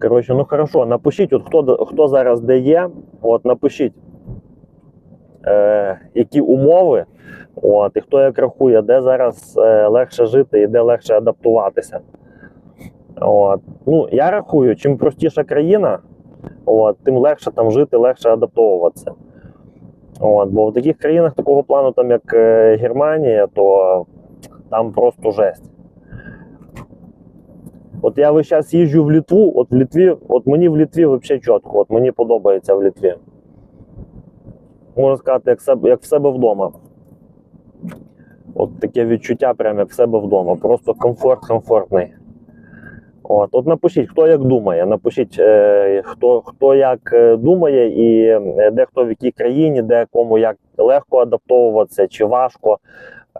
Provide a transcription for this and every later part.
Коротше, ну хорошо, напишіть, от хто, хто зараз де є, от напишіть, е, які умови, от, і хто як рахує, де зараз е, легше жити і де легше адаптуватися. От. Ну, я рахую, чим простіша країна, от, тим легше там жити, легше адаптовуватися. От, бо в таких країнах такого плану, там, як е, Германія, то там просто жесть. От я весь час їжджу в Літву, от в Літві, от мені в Літві взагалі чітко, от мені подобається в Літві. Можна сказати, як, себе, як в себе вдома. От таке відчуття, прям як в себе вдома. Просто комфорт комфортний. От, от напишіть, хто як думає. Напишіть, е, хто, хто як е, думає, і е, де хто в якій країні, де кому як легко адаптовуватися, чи важко,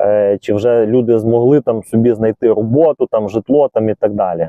е, чи вже люди змогли там собі знайти роботу, там житло там і так далі.